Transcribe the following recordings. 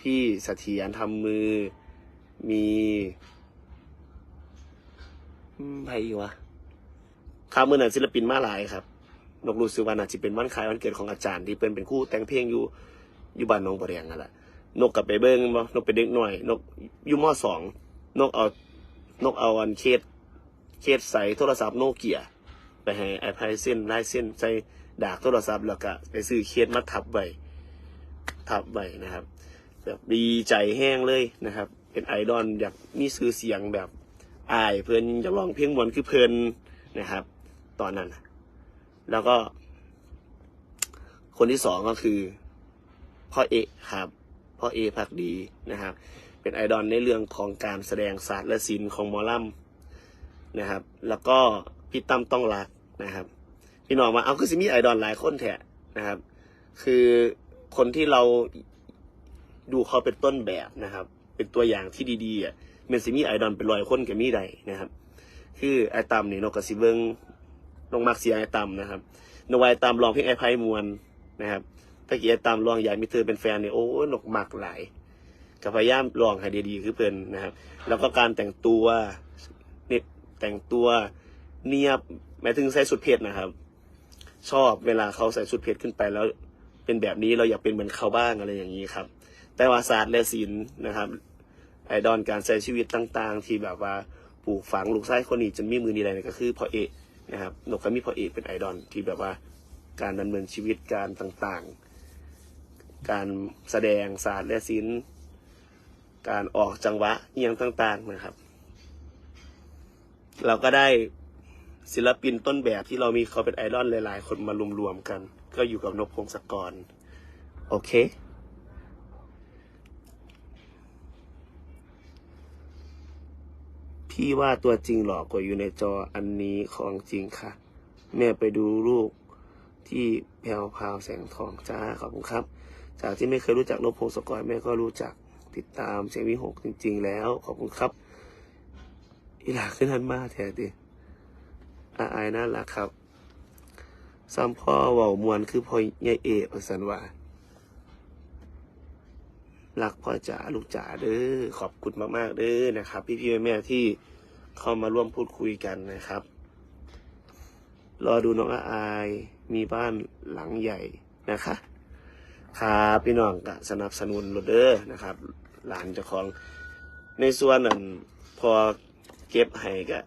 พี่เสถียรทำมือ มีใครอีกวะครับมือนั้นศิลปินมาหลายครับ นกรู้สึกว่าน่าจะเป็นวันคล้ายวันเกิดของอาจารย์ที่เป็นเป็นคู่แต่งเพลงอยู่อยู่บ้านน้องปะเรียงนั่นแหละนกกลับไปเบิ้งบ่นกไปเด็กหน่อย นกอยู่มอสองนกเอา นกเอาอันเคสเคสใส่โทรศัพท์โนเกีย ไปให้ไอพายเส้นลายเส้นใส่ดากโทรศัพท์แล้วก็ไปซื้อเคสมาทับไว้ทับไว้นะครับ แบบดีใจแห้งเลยนะครับ เป็นไอดอลอยากมีซื้อเสียงแบบอายเพื่อนจะร้องเพลงมวนคือเพื่อนนะครับ ตอนนั้น แล้วก็ คนที่สองก็คือพ่อเอกครับพ่อเอพักดีนะครับ เป็นไอดอลในเรื่องของการแสดงศาสตร์และศิลป์ของมอลำนะครับ แล้วก็พี่ตั้มต้องรักนะครับ พี่น้องมาเอาคือสิมีไอดอลหลายคนแท้นะครับ คือคนที่เรา ดูเขาเป็นต้นแบบนะครับ เป็นตัวอย่างที่ดีๆอะเมนซิมี่ไอดอลเป็นรอยคนกับมี่ใดนะครับ คือไอตัมนี่นกกระสิเบิงนกมักเสียไอตัมนะครับนกไอตัมลองเพลงไอไพมวนนะครับถ้าเกียไอตัมลองอยากมีเธอเป็นแฟนเนี่ยโอ้นกมักหลายก็พยายามลองให้ดีๆคือเพลินนะครับ แล้วก็การแต่งตัวเนี่ยแต่งตัวเนียบหมายถึงใส่สุดเพชรนะครับ ชอบเวลาเขาใส่สุดเพชรขึ้นไปแล้ว เป็นแบบนี้เราอยากเป็นเหมือนเขาบ้างอะไรอย่างนี้ครับ แต่ว่าศาสตร์และศิลป์นะครับ ไอดอลการใช้ชีวิตต่างๆ ที่แบบว่าปลูกฝังลูกชายคนนี้จนมีมือดีอะไรก็คือพ่อเอกนะครับนกก็มีพ่อเอกเป็นไอดอลที่แบบว่าการดำเนินชีวิตการต่างๆ การแสดงศาสตร์และศิลป์การออกจังหวะเอียงต่างๆนะครับ เราก็ได้ศิลปินต้นแบบที่เรามีเขาเป็นไอดอลหลายๆ คนมารวมๆกัน ก็อยู่กับนกพงศกร โอเค พี่ว่าตัวจริงหลอกกว่าอยู่ในจออันนี้ของจริงค่ะ แม่ไปดูรูปที่แพรวพราวแสงทองจ้าขอบคุณครับ จากที่ไม่เคยรู้จักนกพงศกรแม่ก็รู้จักติดตามเสียงวิหกจริง ๆ แล้วขอบคุณครับ อีหลาขึ้นทันมาแท้ดิอาอายน่ารักครับซ้ำพ่อเว่ามวนคือพ่อยายเอ๋ประสันว่า รักพ่อจ๋าลูกจ๋าเด้อขอบคุณมากๆเด้อนะครับ พี่ๆแม่ที่เข้ามาร่วมพูดคุยกันนะครับ รอดูน้องอาอายมีบ้านหลังใหญ่นะคะครับพี่น้องก็สนับสนุนโรเด้อนะครับ หลานเจ้าของในส่วนนั้นพอเก็บให้ก็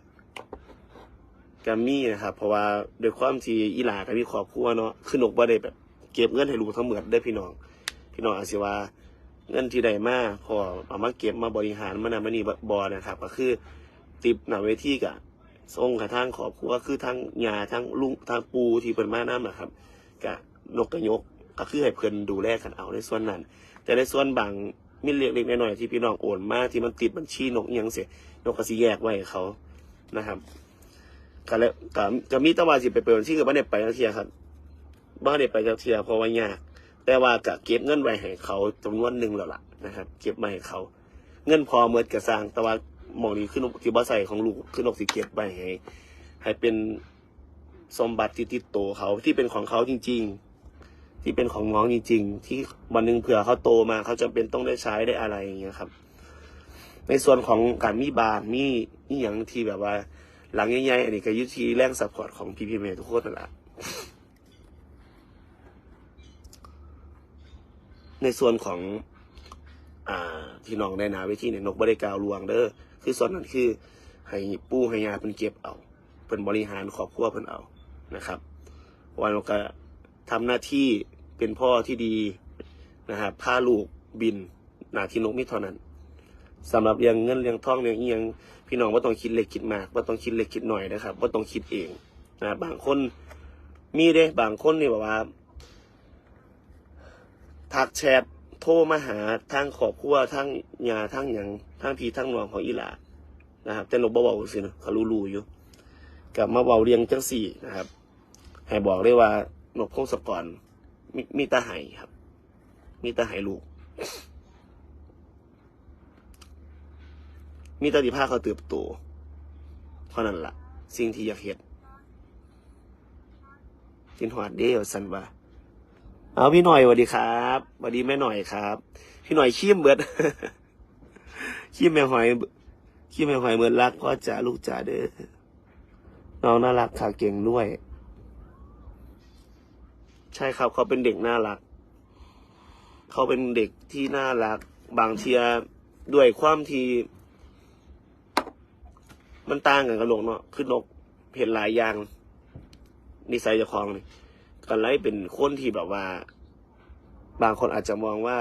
กัมีนะครับ เพราะว่าด้วยความที่อีหลากับมีครอบครัวเนาะคือนกบ่ได้แบบ เก็บเงินให้ลูกทั้งหมดได้พี่น้อง พี่น้องอาจสิว่า เงินที่ได้มาพอเอามาเก็บมาบริหารมานำมานี่บอนะครับ ก็คือติบหนาเวทีกะส่งกระทั่งครอบครัวคือทั้งยาทั้งลุงทั้งปูที่เป็นมาน้ำนะครับกะนกกระยกก็คือให้เพื่อนดูแลกันเอาในส่วนนั้น แต่ในส่วนบางมิเล็กๆน้อยๆที่พี่น้องโอนมาที่มันติดบัญชีนกยังเสียนกก็สิแยกไว้เขานะครับก็แล้วก็ก็มีตะวันสิไปเปิดบัญชีกับบ้านเด็ไปจักเทียครับบ้านเด็ไปจักเทียเพราะว่ายาก แต่ว่าก็เก็บเงินไว้ให้เขาจำนวนหนึ่งแล้วล่ะนะครับ เก็บไว้ให้เขา เงินพอเมื่อกระสร้าง แต่ว่าหมองนี้คือนกที่บ่ใส่ของลูกคือนกสิเก็บไว้ให้ให้เป็นสมบัติที่ติดตัวเขาที่เป็นของเขาจริง ๆ ที่เป็นของน้องจริง ๆ ที่วันหนึ่งเผื่อเขาโตมาเขาจำเป็นต้องได้ใช้ได้อะไรอย่างเงี้ยครับ ในส่วนของการมีบานมีนี่อย่างที่แบบว่า หลังใหญ่ๆอันนี้ก็ยุทีแรงสัพพอร์ตของพีพีเมทุกคนนั่นแหละ ในส่วนของอ่าที่น้องได้นาเวทีเนี่ยนกบริกาวลวงเด้อคือส่วนนั้นคือให้ปู่ให้ยาเป็นเก็บเอาเป็นบริหารครอบครัวเพิ่นเอานะครับวันเราก็ทำหน้าที่เป็นพ่อที่ดีนะครับพาลูกบินหน้าที่นกมิเท่านั้นสำหรับเลี้ยงเงินเลี้ยงทองเลี้ยงเอียงพี่น้องว่าต้องคิดเล็กคิดมากว่าต้องคิดเล็กคิดหน่อยนะครับว่าต้องคิดเองนะบางคนมีเด้บางคนนี่แบบว่า ทักแชทโทรมาหาทางขอบครัวทางยาทางหยังทางพีทางน้องของอีหลานะครับ แต่นกบ่เบาสินะเขารู้ๆอยู่กลับมาเบาเรียงจังสี่นะครับ ให้บอกเลยว่านกพงศกรมมีตาไห้ครับ มีตาไห้ลูก มีตาดิภาเขาเติบโตเท่าะนั้นละ่ะ สิ่งที่อยากเห็นกินหอดเดียวสันว่า เอาพี่หน่อยสวัสดีครับสวัสดีแม่หน่อยครับ พี่หน่อยขี้มเบิดขี้มแม่หอยขี้มแม่หอยเหมือนรักพ่อจ๋าลูกจ๋าเด้อน้องน่ารักค่ะเก่งด้วย ใช่ครับ เขาเป็นเด็กน่ารัก เขาเป็นเด็กที่น่ารัก บางเทียด้วยความที่มันต่างกันกับนกเนาะคือนกเห็นหลายอย่างนิสัยจ้าของนี่ กันไล่เป็นคนที่แบบว่า บางคนอาจจะมองว่า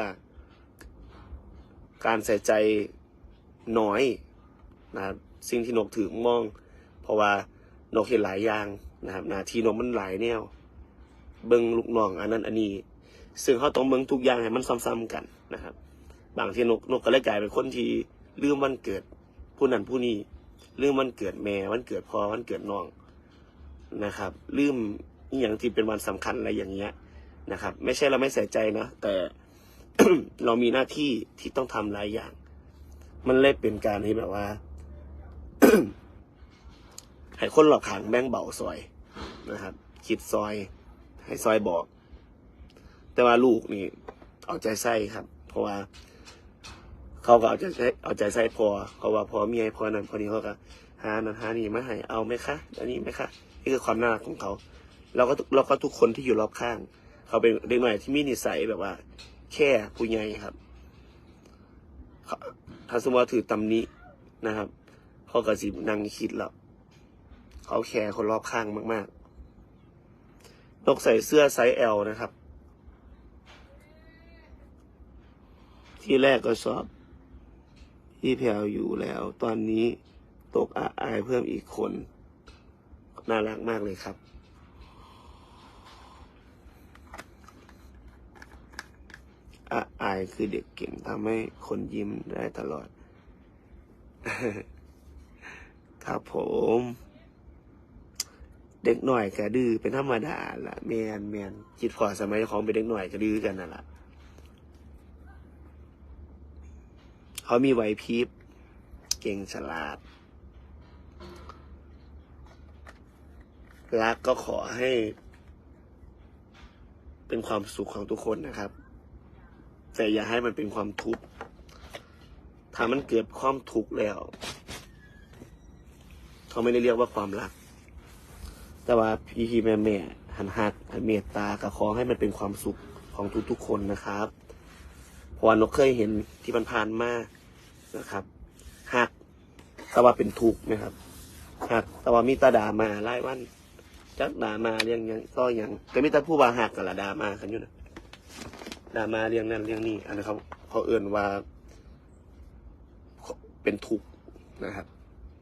การใส่ใจน้อยนะสิ่งที่นกถือมอง เพราะว่านกเห็นหลายอย่างนะครับนาทีนกมันหลายแนว เบิงลูกน้องอันนั้นอันนี้ ซึ่งเขาต้องเบิงทุกอย่างให้มันซ้ำๆกันนะครับ บางทีนกนกก็เลยกลายเป็นคนที่ลืมวันเกิดผู้นั้นผู้นี้ลืมวันเกิดแม่วันเกิดพ่อวันเกิดน้องนะครับ ลืม อหย่างที่เป็นวันสำคัญอะไรอย่างเงี้ยนะครับ ไม่ใช่เราไม่ใส่ใจนะแต่เรามีหน้าที่ที่ต้องทำหลายอย่าง มันเลยเป็นการที่แบบว่าให้คนหลอกขังแบ่งเบาซอยนะครับคิดซอย ให้ซอยบอก แต่ว่าลูกนี่เอาใจใส่ครับ เพราะว่า เขาก็เอาใจใส่เอาใจใส่พอเพราะว่าพอมีให้พอนั้นพอนี้เขาก็หานั้นหานี่มาให้เอาไหมคะอันนี้ไหมคะนี่คือความน่ารักของเขา เราก็เราก็ทุกคนที่อยู่รอบข้าง เขาเป็นเด็กหน่อยที่มีนิสัยแบบว่า แค่ผู้ใหญ่ครับถ้าสมมติว่าถือตำนี้นะครับเขาก็สินั่งคิดแล้วเขาแคร์คนรอบข้างมาก ๆ นกใส่เสื้อไซส์ L นะครับ ที่แรกก็ชอบพี่แพลวอยู่แล้ว ตอนนี้ตกอาอายเพิ่มอีกคน น่ารักมากเลยครับ อาอายคือเด็กเก่งทำให้คนยิ้มได้ตลอด ครับผม เด็กหน่อยก็ดื้อเป็นธรรมดาละแมนแมนคิดพอสมัยของเป็นเด็กหน่อยก็ดื้อกันนั่นแหละเขามีไหวพริบเก่งฉลาด รักก็ขอให้ เป็นความสุขของทุกคนนะครับ แต่อย่าให้มันเป็นความทุกข์ถ้ามันเกิดความทุกข์แล้ว เขาไม่ได้เรียกว่าความรัก แต่ว่าพี่พี่แม่แม่หันหักหันเมตตาก็ขอให้มันเป็นความสุขของทุกๆคนนะครับเพราะว่านกเคยเห็นที่มันผ่านมานะครับหักแต่ว่าเป็นทุกข์นะครับหักแต่ว่ามีตาด่ามาไล่วันจักด่ามาเรียงยังก็ยังก็มีแต่ผู้ว่าหักกับละดามากันอยู่นะ ด่ามาเรียงนั้นเรียงนี้อันนั้เขาเขาเอื่นว่า เป็นทุกข์นะครับ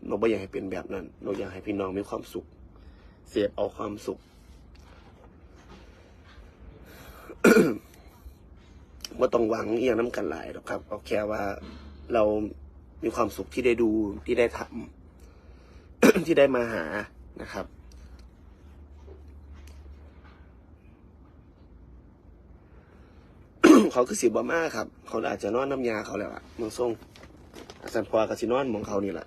นกไม่อยากให้เป็นแบบนั้นนกอยากให้พี่น้องมีความสุข เสียบเอาความสุข ว่าต้องหวังเอียงน้ำกันหลายหรอกครับเอาแค่ว่าเรามีความสุขที่ได้ดูที่ได้ทำที่ได้มาหานะครับ เขาคือสิบบ่มาครับ เขาอาจจะนอนน้ำยาเขาแล้วอะมึงทรงอาจารย์พอกับสินอนหมองเขานี่แหละ